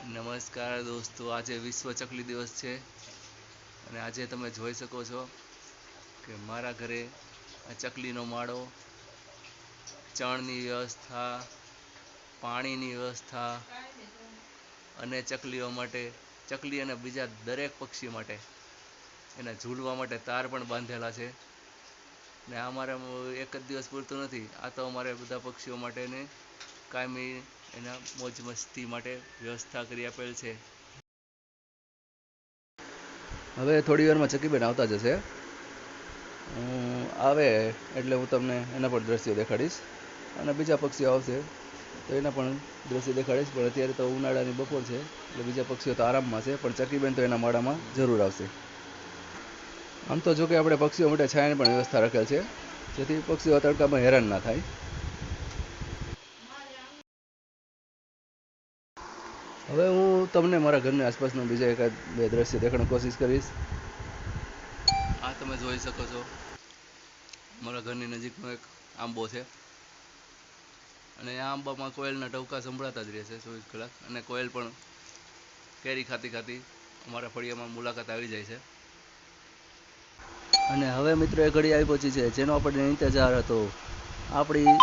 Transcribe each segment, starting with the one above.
નમસ્કાર દોસ્તો, આજે વિશ્વ ચકલી દિવસ છે અને આજે તમે જોઈ શકો છો કે મારા ઘરે ચકલીનો માળો, ચણની વ્યવસ્થા, પાણીની વ્યવસ્થા અને ચકલીઓ માટે, ચકલી અને બીજા દરેક પક્ષી માટે, એના ઝૂલવા માટે તાર પણ બાંધેલા છે. ને આ મારે એક જ દિવસ પૂરતું નથી. આ તો અમારે બધા પક્ષીઓ માટેને કાયમી એના મોજ મસ્તી માટે વ્યવસ્થા કરી આપેલ છે. હવે થોડી વારમાં ચકીબેન આવતા જશે. આવે એટલે હું તમને એના પણ દ્રશ્યો દેખાડીશ. અને બીજા પક્ષીઓ આવશે, તો એના પણ દ્રશ્ય દેખાડીશ. પણ અત્યારે તો ઉનાળાની બપોર છે, એટલે બીજા પક્ષીઓ તો આરામમાં છે, પણ ચકીબેન તો એના માળામાં જરૂર આવશે. આમ તો જો કે આપણે પક્ષીઓ માટે છાયાની પણ વ્યવસ્થા રાખેલ છે, જેથી પક્ષીઓ તડકામાં હેરાન ના થાય. હવે હું તમને મારા ઘરની આસપાસનું બીજા એકાદ બે દ્રશ્ય દેખાડવાની કોશિશ કરીશ. આ તમે જોઈ શકો છો. મારા ઘરની નજીકનો એક આંબો છે. અને આ આંબામાં કોયલના ટવકા સંભળાતા જ રહેશે ચોવીસ કલાક. અને કોયલ પણ કેરી ખાતી ખાતી અમારા ફળિયામાં મુલાકાત આવી જાય છે. અને હવે મિત્રો એ ઘડી આવી પહોંચી છે જેનો આપણને ઇંતજાર હતો. આપણી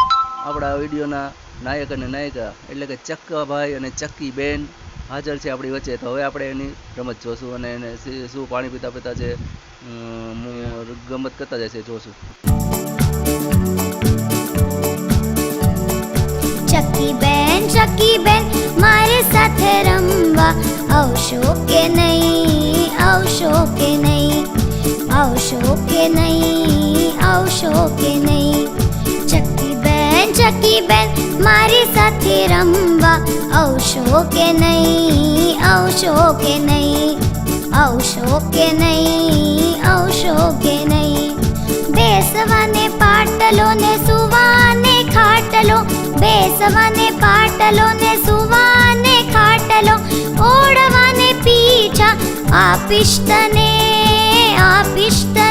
આપણા વિડીયોના નાયક અને નાયિકા, એટલે કે ચક્કાભાઈ અને ચક્કી બેન હાજર છે આપણી વચ્ચે. તો હવે આપણે એની રમત જોશું અને એને શું પાણી પીતા પીતા જે ગમત કરતા છે જોશું. ચક્કી બેન ચક્કી બેન, મારી સાથે રમવા આવશો કે નહીં? આવશો કે નહીં? આવશો કે નહીં? આવશો કે નહીં? ચકી બેન, મારી સાથે રમવા આવશો કે નહીં? આવશો કે નહીં? આવશો કે નહીં? આવશો કે નહીં? બેસવાને પાટલો ને સુવાને ખાટલો, બેસવાને પાટલો ને સુવાને ખાટલો, ઓળવાને પીછા આપિષ્ટને આપિષ્ટ